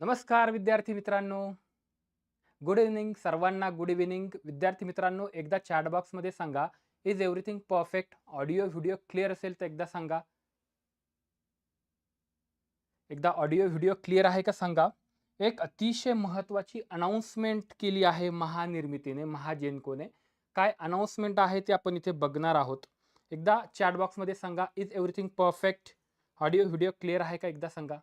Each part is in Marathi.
नमस्कार विद्यार्थी मित्रांनो. गुड इव्हनिंग सर्वांना गुड इव्हिनिंग विद्यार्थी मित्रांनो एकदा चॅट बॉक्समध्ये सांगा is everything perfect audio video clear असेल तर एकदा सांगा. एकदा ऑडिओ व्हिडिओ क्लिअर आहे का सांगा? एक अतिशय महत्त्वाची अनाऊन्समेंट केली आहे महानिर्मितीने महाजेनकोने काय अनाऊन्समेंट आहे ते आपण इथे बघणार आहोत. एकदा चॅट बॉक्समध्ये सांगा is everything perfect audio video clear आहे का? एकदा सांगा.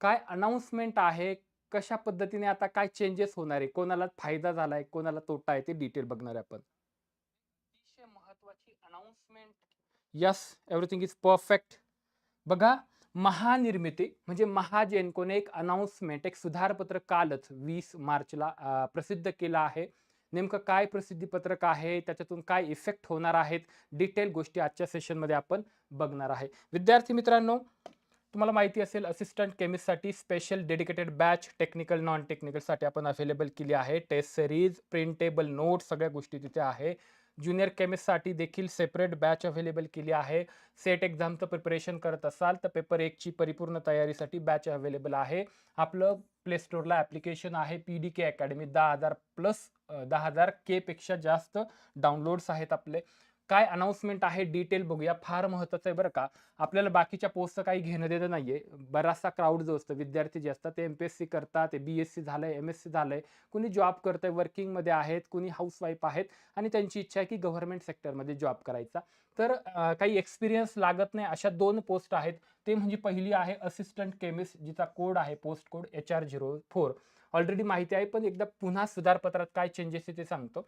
काय अनाऊन्समेंट आहे? कशा पद्धतीने आता काय चेंजेस होणार आहे? कोणाला फायदा झाला आहे कोणाला तोटा आहे? ते डिटेल बघणार आहे आपण. अतिशय महत्वाची announcement yes everything is perfect बघा महानिर्मिती म्हणजे महाजेनकोने एक अनाऊन्समेंट एक सुधारपत्र कालच वीस मार्चला प्रसिद्ध केलं आहे. नेमकं काय प्रसिद्धीपत्रक आहे? त्याच्यातून काय इफेक्ट होणार आहेत? डिटेल गोष्टी आजच्या सेशनमध्ये आपण बघणार आहे. विद्यार्थी मित्रांनो तुम्हाला माहिती असेल assistant केमिस्टसाठी special dedicated batch technical non टेक्निकलसाठी आपण अवेलेबल केली आहे. टेस्ट सिरीज प्रिंटेबल नोट सगळ्या गोष्टी तिथे आहे. ज्युनियर केमिस्टसाठी देखील सेपरेट बॅच अवेलेबल केली आहे. सेट एक्झामचं प्रिपरेशन करत असाल तर पेपर एकची परिपूर्ण तयारीसाठी बॅच अवेलेबल आहे. आपलं प्ले स्टोरला ॲप्लिकेशन आहे. पी डी के अकॅडमी दहा हजार प्लस दहा हजार केपेक्षा जास्त डाउनलोड्स आहेत आपले. काय अनाऊन्समेंट आहे डिटेल बघूया. फार महत्वाचं आहे बरं का. आपल्याला बाकीच्या पोस्टचं काही घेणं देणं नाहीये. बराचसा क्राऊड जो असतो विद्यार्थी जे असतात ते एम पी एस सी करतात ते बी एस सी झालंय एम एस सी झालंय. कुणी जॉब करतंय वर्किंगमध्ये आहेत कुणी हाऊसवाईफ आहेत आणि त्यांची इच्छा आहे की गव्हर्नमेंट सेक्टरमध्ये जॉब करायचा. तर काही एक्सपिरियन्स लागत नाही अशा दोन पोस्ट आहेत. ते म्हणजे पहिली आहे असिस्टंट केमिस्ट जिचा कोड आहे post code H R zero four already माहिती आहे पण एकदा पुन्हा सुधारपत्रात काय चेंजेस आहे ते सांगतो.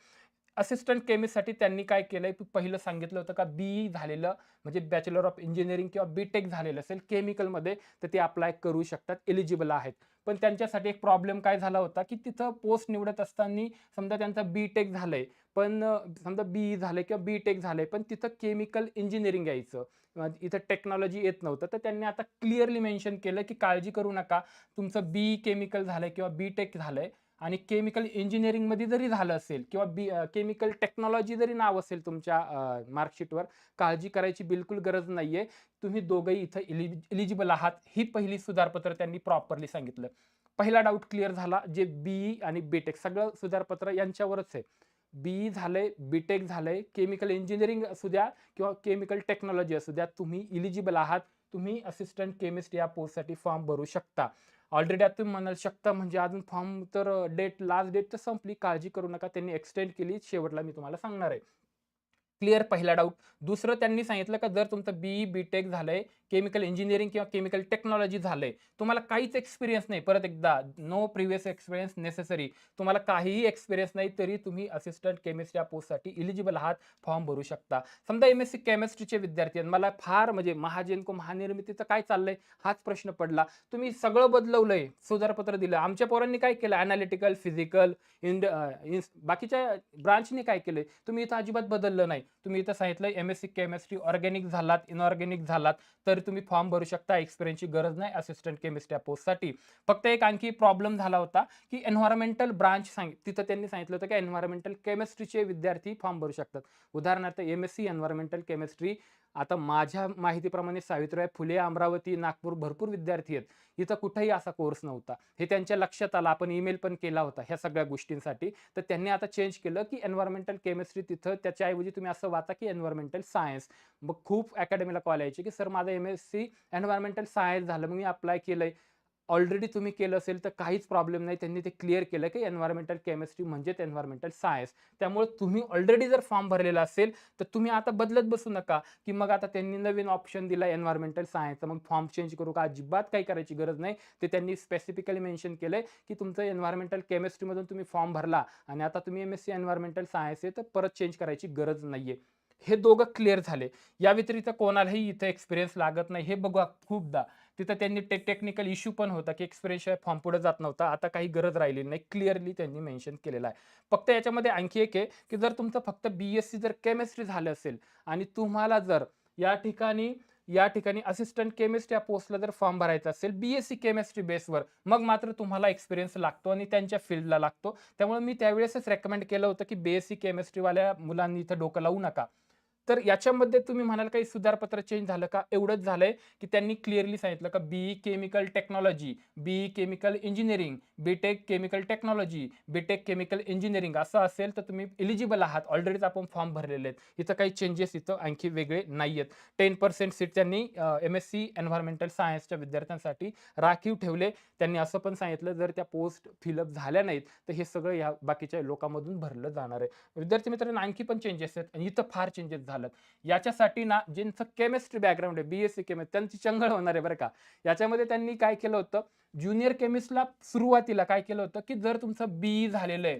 असिस्टंट केमिस्टसाठी त्यांनी काय केलंय? पहिलं सांगितलं होतं का? बी झालेलं म्हणजे बॅचलर ऑफ इंजिनिअरिंग किंवा बी टेक झालेलं असेल केमिकलमध्ये तर ते अप्लाय करू शकतात एलिजिबल आहेत. पण त्यांच्यासाठी एक प्रॉब्लेम काय झाला होता की तिथं पोस्ट निवडत असताना समजा त्यांचं बी टेक झालंय पण समजा बी झालंय किंवा बी टेक झालंय पण तिथं केमिकल इंजिनिअरिंग यायचं. म्हणजे इथं टेक्नॉलॉजी येत नव्हतं तर त्यांनी आता क्लिअरली मेन्शन केलं की काळजी करू नका तुमचं बी केमिकल झालंय किंवा बी टेक झालंय आणि केमिकल इंजिनिअरिंगमध्ये जरी झालं असेल किंवा बी केमिकल टेक्नॉलॉजी जरी नाव असेल तुमच्या मार्कशीटवर काळजी करायची बिलकुल गरज नाही आहे तुम्ही दोघंही इथं इलि इलिजिबल आहात. ही पहिली सुधारपत्र त्यांनी प्रॉपरली सांगितलं. पहिला डाऊट क्लिअर झाला जे बी आणि बीटेक सगळं सुधारपत्र यांच्यावरच आहे. बी झालंय बीटेक झालंय केमिकल इंजिनिअरिंग असू द्या किंवा केमिकल टेक्नॉलॉजी असू द्या तुम्ही इलिजिबल आहात. तुम्ही असिस्टंट केमिस्ट या पोस्टसाठी फॉर्म भरू शकता. ऑलरेडी आता तुम्ही म्हणाल शकता म्हणजे अजून फॉर्म तर डेट लास्ट डेट तर संपली. काळजी करू नका. त्यांनी एक्सटेंड केली. शेवटला मी तुम्हाला सांगणार आहे. क्लिअर पहिला डाऊट दुसरं त्यांनी सांगितलं का जर तुमचं बी बी टेक झालंय केमिकल इंजिनिअरिंग किंवा केमिकल टेक्नॉलॉजी झालंय तुम्हाला काहीच एक्सपिरियन्स नाही. परत एकदा नो प्रिव्हियस एक्सपिरियन्स नेसेसरी तुम्हाला काहीही एक्सपिरियन्स नाही तरी तुम्ही असिस्टंट केमिस्ट या पोस्टसाठी इलिजिबल आहात फॉर्म भरू शकता. समजा एम एस सी केमिस्ट्रीचे विद्यार्थी आहेत. मला फार म्हणजे महाजेनको महानिर्मितीचं काय चाललंय हाच प्रश्न पडला. तुम्ही सगळं बदलवलंय सुधारपत्र दिलं. आमच्या पोरांनी काय केलं? अनालिटिकल फिजिकल इंड बाकीच्या ब्रांचने काय केलंय? तुम्ही इथं अजिबात बदललं नाही. तुम्ही इथं सांगितलं M S C chemistry organic झालात इनऑर्गॅनिक झालात. तर तुम्ही फॉर्म भरू शकता एक्सपिरियन्सची गरज नाही असिस्टंट केमिस्ट या पोस्टसाठी फक्त एक आणखी प्रॉब्लेम झाला होता की एन्व्हायरमेंटल ब्रांच सांग तिथं त्यांनी सांगितलं होतं की एन्व्हायरमेंटल केमिस्ट्रीचे विद्यार्थी फॉर्म भरू शकतात. उदाहरणार्थ M S C environmental chemistry आता माझ्या माहितीप्रमाणे सावित्रीबाई फुले अमरावती नागपूर भरपूर विद्यार्थी आहेत. इथं कुठेही असा कोर्स नव्हता. हे त्यांच्या लक्षात आलं. आपण ईमेल पण केला होता ह्या सगळ्या गोष्टींसाठी. तर त्यांनी आता चेंज केलं की एन्व्हायरमेंटल केमिस्ट्री तिथं त्याच्याऐवजी तुम्ही असं वाचा की एन्व्हायरमेंटल सायन्स मग खूप अकॅडमीला कॉल यायचे की सर माझा M S C environmental science झालं मग मी अप्लाय केलंय. ऑलरेडी तुम्ही केलं असेल तर काहीच प्रॉब्लेम नाही. त्यांनी ते क्लिअर केलं की एन्व्हायरमेंटल केमिस्ट्री म्हणजेच एन्व्हायरमेंटल सायन्स त्यामुळे तुम्ही ऑलरेडी जर फॉर्म भरलेला असेल तर तुम्ही आता बदलत बसू नका की मग आता त्यांनी नवीन ऑप्शन दिला एन्व्हायरमेंटल सायन्सचा मग फॉर्म चेंज करू का? अजिबात काही करायची गरज नाही. ते त्यांनी स्पेसिफिकली मेन्शन केलंय की तुमचं एन्व्हायरमेंटल केमिस्ट्रीमधून तुम्ही फॉर्म भरला आणि आता तुम्ही M S C environmental science आहे तर परत चेंज करायची गरज नाहीये. हे दोघं क्लिअर झाले. या व्यतिरिक्त कोणालाही इथं एक्सपिरियन्स लागत नाही. हे बघा खूपदा. तिथं त्यांनी टे टेक्निकल इश्यू पण होता की एक्सपिरियन्सशिवाय फॉर्म पुढे जात नव्हता. आता काही गरज राहिली नाही. क्लिअरली त्यांनी मेन्शन केलेलं आहे. फक्त याच्यामध्ये आणखी एक आहे की जर तुमचं फक्त बी एस सी जर केमिस्ट्री झालं असेल आणि तुम्हाला जर या ठिकाणी या ठिकाणी असिस्टंट केमिस्ट या पोस्टला जर फॉर्म भरायचा असेल बी एस सी केमिस्ट्री बेसवर मग मात्र तुम्हाला एक्सपिरियन्स लागतो आणि त्यांच्या फील्डला लागतो. त्यामुळे मी त्यावेळेसच रेकमेंड केलं होतं की बी एस सी केमिस्ट्रीवाल्या मुलांनी इथं डोकं लावू नका. तर याच्यामध्ये तुम्ही म्हणाल काही सुधारपत्र चेंज झालं का? एवढंच झालंय की त्यांनी क्लिअरली सांगितलं का B chemical technology B chemical engineering B Tech chemical technology B Tech chemical engineering असं असेल तर तुम्ही एलिजिबल आहात. ऑलरेडीच आपण फॉर्म भरलेले आहेत. इथं काही चेंजेस इथं आणखी वेगळे नाही आहेत टेन पर्सेंट सीट त्यांनी एम एस सी एन्व्हायरमेंटल सायन्सच्या विद्यार्थ्यांसाठी राखीव ठेवले. त्यांनी असं पण सांगितलं जर त्या पोस्ट फिलअप झाल्या नाहीत तर हे सगळं या बाकीच्या लोकांमधून भरलं जाणार आहे. विद्यार्थी मित्रांनो आणखी पण चेंजेस आहेत आणि इथं फार चेंजेस झालेत याच्यासाठी ना ज्यांचं केमिस्ट्री बॅकग्राऊंड आहे बी एस सी केमिस्ट त्यांची चंगळ होणार आहे बरं का. याच्यामध्ये त्यांनी काय केलं होतं? ज्युनियर केमिस्टला सुरुवातीला काय केलं होतं की जर तुमचं बीई झालेलं आहे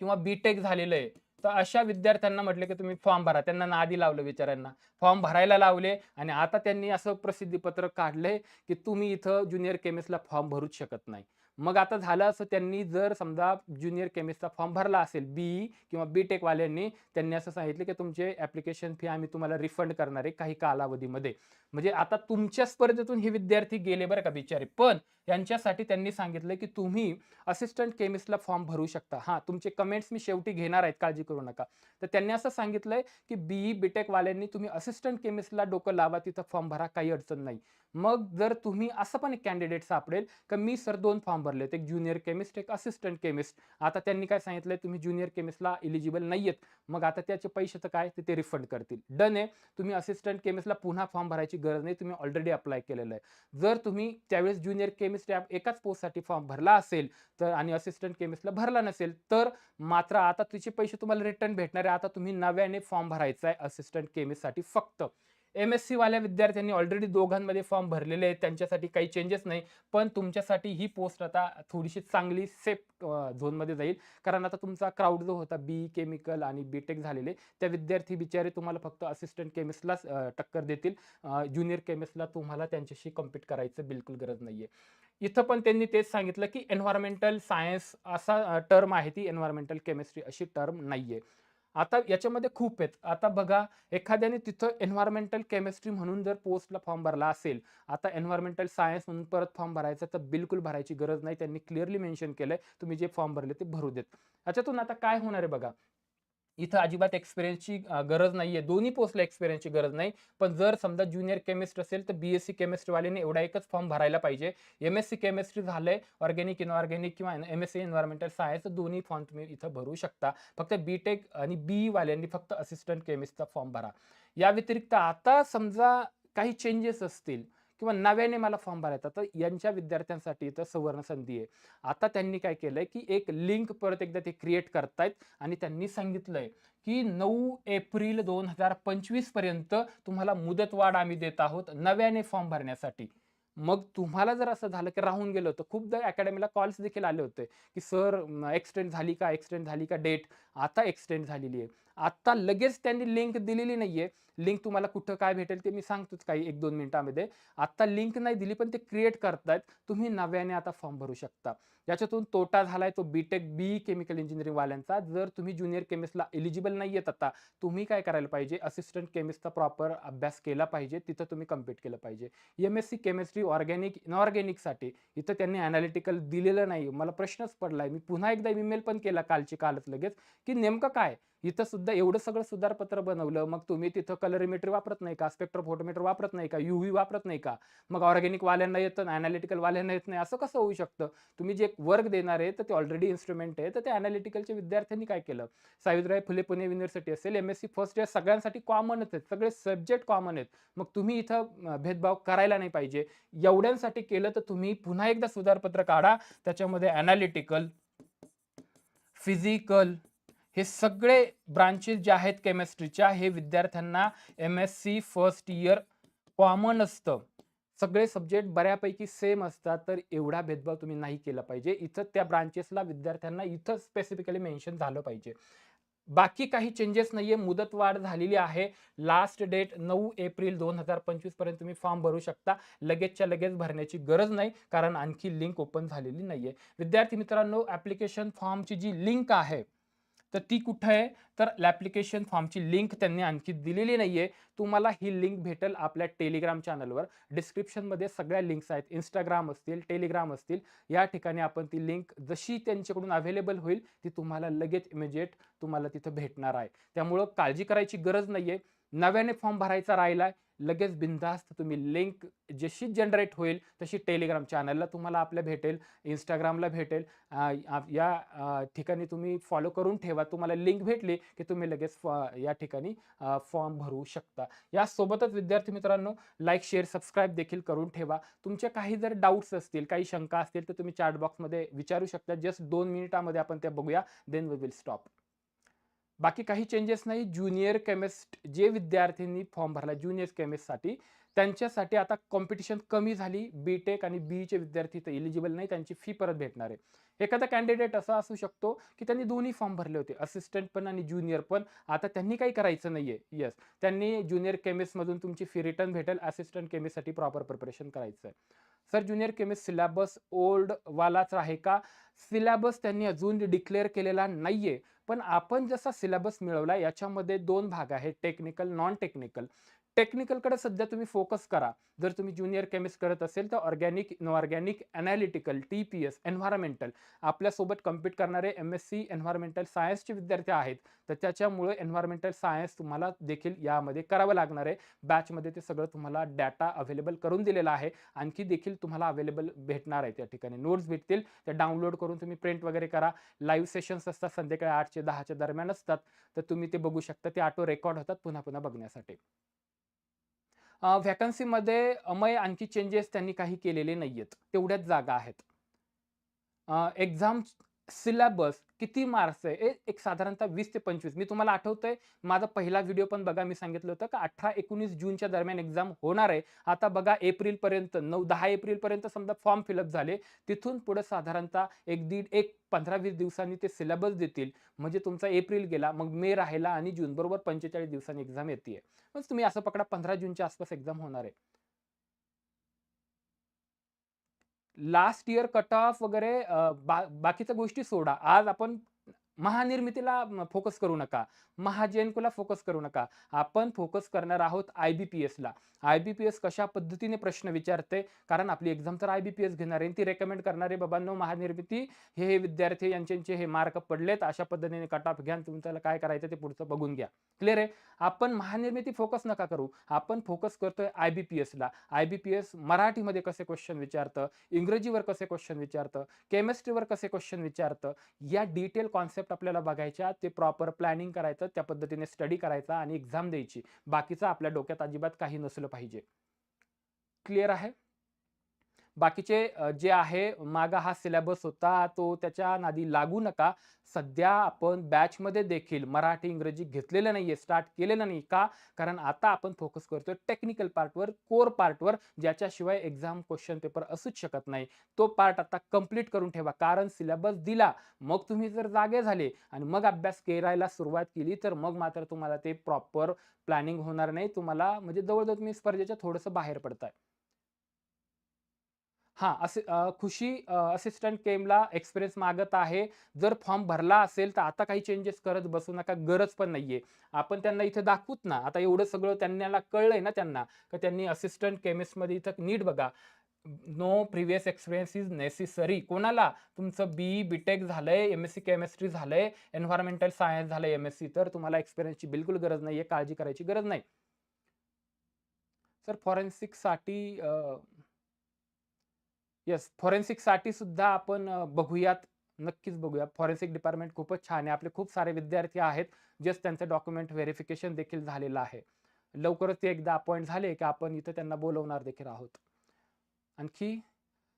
किंवा बीटेक झालेलं आहे तर अशा विद्यार्थ्यांना म्हटलं की तुम्ही फॉर्म भरा. त्यांना नादी लावलं विचारांना फॉर्म भरायला लावले आणि आता त्यांनी असं प्रसिद्धीपत्रक काढलंय की तुम्ही इथं ज्युनियर केमिस्टला फॉर्म भरूच शकत नाही. मग आता झालं असं त्यांनी जर समजा ज्युनियर केमिस्टचा फॉर्म भरला असेल बी किंवा बी टेकवाल्यांनी त्यांनी असं सांगितलं की तुमचे ॲप्लिकेशन फी आम्ही तुम्हाला रिफंड करणार आहे काही कालावधीमध्ये. म्हणजे आता तुमच्या स्पर्धेतून हे विद्यार्थी गेले बरं का बिचारे. पण यांच्यासाठी त्यांनी सांगितलं की तुम्ही असिस्टंट केमिस्टला फॉर्म भरू शकता. हां तुमचे कमेंट्स मी शेवटी घेणार आहेत काळजी करू नका. तर त्यांनी असं सांगितलंय की बी बीटेकवाल्यांनी तुम्ही असिस्टंट केमिस्टला डोकं लावा तिथं फॉर्म भरा काही अडचण नाही. मग जर तुम्ही असं पण एक कॅन्डिडेट सापडेल का मी सर दोन फॉर्म भरले एक ज्युनियर केमिस्ट एक असिस्टंट केमिस्ट आता त्यांनी काय सांगितलंय? तुम्ही ज्युनियर केमिस्टला इलिजिबल नाही आहेत मग आता त्याचे पैसे तर काय? ते रिफंड करतील. डन आहे. तुम्ही असिस्टंट केमिस्टला पुन्हा फॉर्म भरायची गरज नाही. तुम्ही ऑलरेडी अप्लाय केलेलं आहे. जर तुम्ही त्यावेळेस ज्युनियर केमिस्ट एकाच पोस्टसाठी फॉर्म भरला असेल तर आणि असिस्टंट केमिस्टला भरला नसेल तर मात्र आता तिचे पैसे तुम्हाला रिटर्न भेटणार आहे. आता तुम्ही नव्याने फॉर्म भरायचा आहे असिस्टंट केमिस्टसाठी फक्त. एम एस सीवाल्या विद्यार्थ्यांनी ऑलरेडी दोघांमध्ये फॉर्म भरलेले आहेत. त्यांच्यासाठी काही चेंजेस नाही. पण तुमच्यासाठी ही पोस्ट आता थोडीशी चांगली सेफ झोनमध्ये जाईल. कारण आता तुमचा क्राऊड जो होता बी केमिकल आणि बी टेक झालेले त्या विद्यार्थी बिचारे तुम्हाला फक्त असिस्टंट केमिस्टलाच टक्कर देतील. ज्युनियर केमिस्टला तुम्हाला त्यांच्याशी कम्पीट करायचं बिलकुल गरज नाही आहे इथं पण त्यांनी तेच सांगितलं की एन्व्हायरमेंटल सायन्स असा टर्म आहे ती. एन्व्हायरमेंटल केमिस्ट्री अशी टर्म नाही आहे आता याच्यामध्ये खूप आहेत. आता बघा एखाद्याने तिथं एन्व्हायरमेंटल केमिस्ट्री म्हणून जर पोस्टला फॉर्म भरला असेल आता एन्व्हायरमेंटल सायन्स म्हणून परत फॉर्म भरायचा तर बिलकुल भरायची गरज नाही. त्यांनी क्लिअरली मेन्शन केलंय तुम्ही जे फॉर्म भरले ते भरू देत. याच्यातून आता काय होणार आहे बघा? इथं अजिबात एक्सपिरियन्सची गरज नाही आहे दोन्ही पोस्टला एक्सपिरियन्सची गरज नाही. पण जर समजा ज्युनियर केमिस्ट असेल तर बी एस सी केमिस्ट्रीवाल्याने एवढा एकच फॉर्म भरायला पाहिजे. एम एस सी केमिस्ट्री झालंय ऑर्गॅनिक इनऑर्गॅनिक किंवा M S C environmental science दोन्ही फॉर्म तुम्ही इथं भरू शकता. फक्त बी टेक आणि बी वाल्यांनी फक्त असिस्टंट केमिस्टचा फॉर्म भरा. या व्यतिरिक्त आता समजा काही चेंजेस असतील किंवा नव्याने मला फॉर्म भरायचा तर यांच्या विद्यार्थ्यांसाठी इथं सुवर्ण संधी आहे. आता त्यांनी काय केलंय की एक लिंक परत एकदा ते क्रिएट करतायत आणि त्यांनी सांगितलंय की नऊ एप्रिल दोन हजार पंचवीसपर्यंत तुम्हाला मुदतवाढ आम्ही देत आहोत नव्याने फॉर्म भरण्यासाठी. मग तुम्हाला जर असं झालं की राहून गेलं होतं खूपदा अकॅडमीला कॉल्स देखील आले होते की सर एक्सटेंड झाली का? एक्सटेंड झाली का डेट आता एक्सटेंड झालेली आहे. आता लगेच त्यांनी लिंक दिलेली नाहीये. लिंक तुम्हाला कुठं काय भेटेल ते मी सांगतोच काही एक दोन मिनिटामध्ये. आत्ता लिंक नाही दिली पण ते क्रिएट करतायत. तुम्ही नव्याने आता फॉर्म भरू शकता. याच्यातून तोटा झालाय तो B Tech B chemical engineering वाल्यांचा. जर तुम्ही ज्युनियर केमिस्टला एलिजिबल नाही आहेत आता तुम्ही काय करायला पाहिजे? असिस्टंट केमिस्टचा प्रॉपर अभ्यास केला पाहिजे. तिथं तुम्ही कंप्लीट केलं पाहिजे. M S C chemistry organic इनऑर्गॅनिकसाठी इथं त्यांनी अनालिटिकल दिलेलं नाही. मला प्रश्नच पडलाय. मी पुन्हा एकदा ईमेल पण केला कालची कालच लगेच की नेमकं काय? इथं सुद्धा एवढं सगळं सुधारपत्र बनवलं. मग तुम्ही तिथं कलरिमीटर वापरत नाही का? स्पेक्ट्रो फोटोमीटर वापरत नाही का? युव्ही वापरत नाही का? मग ऑर्गॅनिक वाल्यांना येतं अनालिटिकल वाल्यांना येत नाही असं कसं होऊ शकतं? तुम्ही जे वर्क देणार आहे तर ते ऑलरेडी इन्स्ट्रुमेंट आहे. तर ते अनालिटिकलच्या विद्यार्थ्यांनी काय केलं? सावित्रीबाई फुले पुणे युनिव्हर्सिटी असेल M S C first year सगळ्यांसाठी कॉमनच आहेत. सगळे सब्जेक्ट कॉमन आहेत. मग तुम्ही इथं भेदभाव करायला नाही पाहिजे. एवढ्यांसाठी केलं तर तुम्ही पुन्हा एकदा सुधारपत्र काढा. त्याच्यामध्ये अनालिटिकल फिजिकल हे सगळे ब्रांचेस जे आहेत केमिस्ट्रीच्या हे विद्यार्थ्यांना M S C first year common असतं. सगळे सब्जेक्ट बऱ्यापैकी सेम असतात तर एवढा भेदभाव तुम्ही नाही केला पाहिजे. इथं त्या ब्रांचेसला विद्यार्थ्यांना इथं स्पेसिफिकली मेन्शन झालं पाहिजे. बाकी काही चेंजेस नाहीये मुदतवाढ झालेली आहे. लास्ट डेट नऊ एप्रिल दोन हजार पंचवीसपर्यंत तुम्ही फॉर्म भरू शकता. लगेचच्या लगेच भरण्याची गरज नाही कारण आणखी लिंक ओपन झालेली नाहीये. विद्यार्थी मित्रांनो ऍप्लिकेशन फॉर्मची जी लिंक आहे तर ती कुठं आहे? तर ॲप्लिकेशन फॉर्मची लिंक त्यांनी आणखी दिलेली नाही आहे तुम्हाला ही लिंक भेटेल आपल्या टेलिग्राम चॅनलवर डिस्क्रिप्शनमध्ये सगळ्या लिंक्स आहेत. इंस्टाग्राम असतील टेलिग्राम असतील. या ठिकाणी आपण ती लिंक जशी त्यांच्याकडून अवेलेबल होईल ती तुम्हाला लगेच इमिजिएट तुम्हाला तिथं भेटणार आहे. त्यामुळं काळजी करायची गरज नाही आहे नव्याने फॉर्म भरायचा राहिला आहे लगेच बिनधास्त तुम्ही लिंक जशी जनरेट होईल तशी टेलिग्राम चॅनलला तुम्हाला आपल्या भेटेल इंस्टाग्रामला भेटेल. या ठिकाणी तुम्ही फॉलो करून ठेवा. तुम्हाला लिंक भेटली की तुम्ही लगेच या ठिकाणी फॉर्म भरू शकता. यासोबतच विद्यार्थी मित्रांनो लाईक शेअर सबस्क्राईब देखील करून ठेवा. तुमच्या काही जर डाऊट्स असतील काही शंका असतील तर तुम्ही चॅट बॉक्समध्ये विचारू शकता. जस्ट दोन मिनिटामध्ये आपण त्या बघूया. देन वी विल स्टॉप बाकी काही चेंजेस नाही. ज्युनियर केमिस्ट जे विद्यार्थ्यांनी फॉर्म भरला ज्युनियर केमिस्टसाठी त्यांच्यासाठी आता कॉम्पिटिशन कमी झाली. बी टेक आणि बीईचे विद्यार्थी तर इलिजिबल नाही. त्यांची फी परत भेटणार आहे. एखादा कॅन्डिडेट असा असू शकतो की त्यांनी दोन्ही फॉर्म भरले होते. असिस्टंट पण आणि ज्युनियर पण. आता त्यांनी काही करायचं नाही आहे येस त्यांनी ज्युनियर केमिस्टमधून तुमची फी रिटर्न भेटेल. असिस्टंट केमिस्टसाठी प्रॉपर प्रिपरेशन करायचं आहे. सर ज्युनियर केमिस्ट सिलेबस ओल्डवालाच आहे का? सिलेबस त्यांनी अजून डिक्लेअर केलेला नाही आहे पण आपण जसा सिलेबस मिळवला याच्यामध्ये दोन भाग आहेत टेक्निकल नॉन टेक्निकल टेक्निकलकडे सध्या तुम्ही फोकस करा. जर तुम्ही ज्युनियर केमिस्ट करत असेल तर organic inorganic analytical T P S environmental आपल्यासोबत कम्पीट करणारे एम एस सी एन्व्हायरमेंटल सायन्सचे विद्यार्थी आहेत. तर त्याच्यामुळे एन्व्हायरमेंटल सायन्स तुम्हाला देखील यामध्ये करावं लागणार आहे. बॅचमध्ये ते सगळं तुम्हाला डाटा अवेलेबल करून दिलेला आहे. आणखी देखील तुम्हाला अवेलेबल भेटणार आहे त्या ठिकाणी. नोट्स भेटतील. त्या डाउनलोड करून तुम्ही प्रिंट वगैरे करा. लाईव्ह सेशन्स असतात संध्याकाळी आठचे. दहाच्या दरम्यान असतात तर तुम्ही ते बघू शकता. ते ऑटो रेकॉर्ड होतात पुन्हा पुन्हा बघण्यासाठी. व्हॅकन्सीमध्ये अमय आणखी चेंजेस त्यांनी काही केलेले नाहीयेत. तेवढ्याच जागा आहेत. एक्झाम सिलेबस किती मार्क्स आहे ए- एक साधारणतः वीस ते पंचवीस. मी तुम्हाला आठवतंय माझा पहिला व्हिडिओ पण बघा मी सांगितलं होतं का अठरा एकोणीस जूनच्या दरम्यान एक्झाम होणार आहे. आता बघा एप्रिलपर्यंत नऊ दहा एप्रिलपर्यंत समजा फॉर्म फिलअप झाले तिथून पुढे साधारणतः एक दीड एक पंधरा वीस दिवसांनी ते सिलेबस देतील. म्हणजे तुमचा एप्रिल गेला मग मे राहिला आणि जून बरोबर पंचेचाळीस दिवसांनी एक्झाम येते मग म्हणजे तुम्ही असं पकडा पंधरा जूनच्या आसपास एक्झाम होणार आहे. लास्ट इयर कट ऑफ वगैरे बा बाकीच्या गोष्टी सोडा. आज आपण महानिर्मितीला फोकस करू नका. महाजेनकोला फोकस करू नका. आपण फोकस करणार आहोत आय बी पी एसला आय बी पी एस कशा पद्धतीने प्रश्न विचारते? कारण आपली एक्झाम तर आय बी पी एस घेणार आहे ती रेकमेंड करणारे बाबांनो महानिर्मिती हे हे विद्यार्थी यांचे हे मार्क पडलेत. अशा पद्धतीने कट ऑफ घ्या तुमच्याला काय करायचं ते पुढचं बघून घ्या. क्लिअर आहे? आपण महानिर्मिती फोकस नका करू. आपण फोकस करतोय आय बी पी एसला आय बी पी एस मराठीमध्ये कसे क्वेश्चन विचारतं? इंग्रजीवर कसे क्वेश्चन विचारतं? केमिस्ट्रीवर कसे क्वेश्चन विचारतं? या डिटेल कॉन्सेप्ट आपल्याला बघायच्या ते प्रॉपर प्लॅनिंग करायचं त्या पद्धतीने स्टडी करायचा आणि एक्झाम द्यायची. बाकीचं आपल्या डोक्यात अजिबात काही नसलं पाहिजे. क्लिअर आहे? बाकीचे जे आहे मागा हा सिलेबस होता तो त्याच्या नादी लागू नका. सध्या आपण बॅचमध्ये देखील मराठी इंग्रजी घेतलेलं नाही आहे स्टार्ट केलेलं नाही का? कारण आता आपण फोकस करतोय टेक्निकल पार्टवर कोर पार्टवर ज्याच्याशिवाय एक्झाम क्वेश्चन पेपर असूच शकत नाही. तो पार्ट आता कंप्लीट करून ठेवा कारण सिलेबस दिला. मग तुम्ही जर जागे झाले आणि मग अभ्यास करायला सुरुवात केली तर मग मात्र तुम्हाला ते प्रॉपर प्लॅनिंग होणार नाही. तुम्हाला म्हणजे जवळजवळ तुम्ही स्पर्धेच्या थोडंसं बाहेर पडताय. हां असे खुशी असिस्टंट केमला एक्सपिरियन्स मागत आहे. जर फॉर्म भरला असेल तर आता काही चेंजेस करत बसू नका गरज पण नाहीये. आपण त्यांना इथे दाखवूत ना. आता एवढं सगळं त्यांना कळलंय ना त्यांना का त्यांनी असिस्टंट केमिस्टमध्ये इथं नीट बघा. No previous experience is necessary कोणाला? तुमचं बी बीटेक झालंय एम एस सी केमिस्ट्री झालंय एन्व्हायरमेंटल सायन्स झालंय एम एस सी तर तुम्हाला एक्सपिरियन्सची बिलकुल गरज नाहीये काळजी करायची गरज नाही. सर फॉरेन्सिकसाठी येस फॉरेन्सिकसाठी सुद्धा आपण बघूयात नक्कीच बघूया. फॉरेन्सिक डिपार्टमेंट खूपच छान आहे. आपले खूप सारे विद्यार्थी आहेत जस्ट त्यांचं डॉक्युमेंट व्हेरिफिकेशन देखील झालेलं आहे. लवकरच ते एकदा अपॉइंट झाले की आपण इथं त्यांना बोलवणार देखील आहोत. आणखी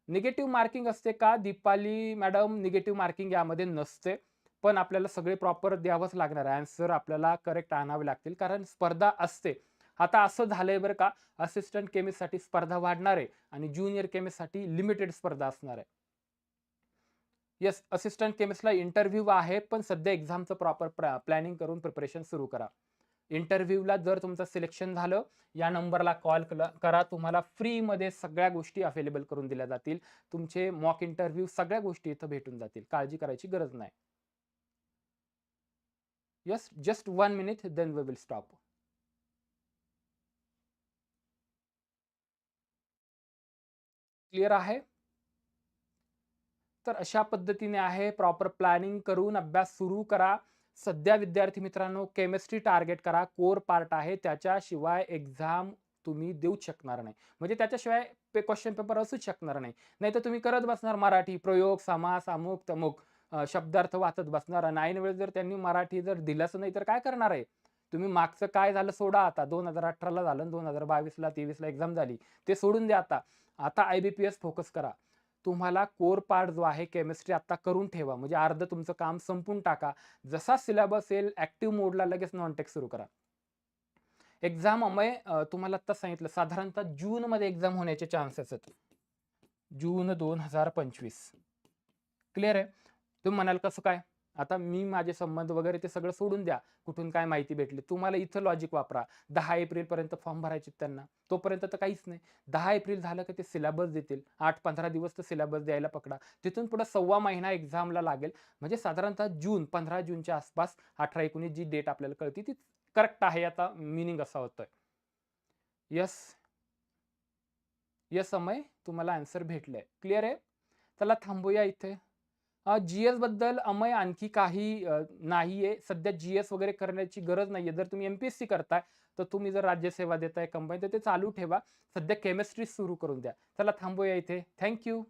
निगेटिव्ह मार्किंग असते का? दीपाली मॅडम निगेटिव्ह मार्किंग यामध्ये नसते पण आपल्याला सगळे प्रॉपर द्यावंच लागणार. आहे आन्सर आपल्याला करेक्ट आणावे लागतील कारण स्पर्धा असते. आता असं झालंय बरं का असिस्टंट केमिस्टसाठी स्पर्धा वाढणार आहे आणि ज्युनियर केमिस्टसाठी लिमिटेड स्पर्धा असणार आहे. येस असिस्टंट केमिस्टला इंटरव्ह्यू आहे पण सध्या एक्झामचं प्रॉपर प्लॅनिंग करून प्रिपरेशन सुरू करा. इंटरव्ह्यूला जर तुमचं सिलेक्शन झालं या नंबरला कॉल करा. तुम्हाला फ्रीमध्ये सगळ्या गोष्टी अवेलेबल करून दिल्या जातील. तुमचे मॉक इंटरव्ह्यू सगळ्या गोष्टी इथं भेटून जातील. काळजी करायची गरज नाही. Yes just one minute then we will stop clear आहे. तर अशा पद्धतीने आहे प्रॉपर प्लॅनिंग करून अभ्यास सुरू करा. सध्या विद्यार्थी मित्रांनो केमिस्ट्री टार्गेट करा. कोर पार्ट आहे त्याच्याशिवाय एक्झाम तुम्ही देऊच शकणार नाही. म्हणजे त्याच्याशिवाय पे क्वेश्चन पेपर असूच शकणार नाही. नाही तर तुम्ही करत बसणार मराठी प्रयोग समास अमुक तमुक शब्दार्थ वाचत बसणार. आणि ऐन वेळेस जर त्यांनी मराठी जर दिलंच नाही तर काय करणार आहे? तुम्ही मागचं काय झालं सोडा आता. दोन हजार अठराला झालं दोन हजार बावीसला तेवीसला एक्झाम झाली. ते सोडून द्या आता. आता I B P S focus करा. तुम्हाला कोर पार्ट जो आहे केमिस्ट्री आत्ता करून ठेवा. म्हणजे अर्ध तुमचं काम संपून टाका. जसा सिलेबस येईल ऍक्टिव्ह मोडला लगेच नॉनटेक सुरू करा. एक्झाम अमय तुम्हाला आत्ता सांगितलं साधारणतः जूनमध्ये एक्झाम होण्याचे चान्सेस आहेत. जून दोन हजार पंचवीस. क्लिअर आहे? तुम्ही म्हणाल कसं काय? आता मी माझे संबंध वगैरे ते सगळं सोडून द्या. कुठून काय माहिती भेटली. तुम्हाला इथं लॉजिक वापरा. दहा एप्रिल पर्यंत फॉर्म भरायचे त्यांना. तोपर्यंत तर काहीच नाही. दहा एप्रिल झालं की ते सिलेबस देतील. आठ पंधरा दिवस तर सिलेबस द्यायला पकडा. तिथून पुढे सव्वा महिना एक्झामला लागेल. म्हणजे साधारणतः जून पंधरा जूनच्या आसपास अठरा एकोणीस जी डेट आपल्याला कळते ती करेक्ट आहे. आता मिनिंग असा होतोय. यस यस समय तुम्हाला आन्सर भेटलंय. क्लिअर आहे? चला थांबूया इथे. जी एसबद्दल अमय आणखी काही नाही नाहीये. सध्या जी एस वगैरे करण्याची गरज नाहीये. जर तुम्ही एमपीएससी करताय तर तुम्ही जर राज्यसेवा देताय कंपनी तर ते चालू ठेवा. सध्या केमिस्ट्री सुरू करून द्या. चला थांबूया इथे. थँक्यू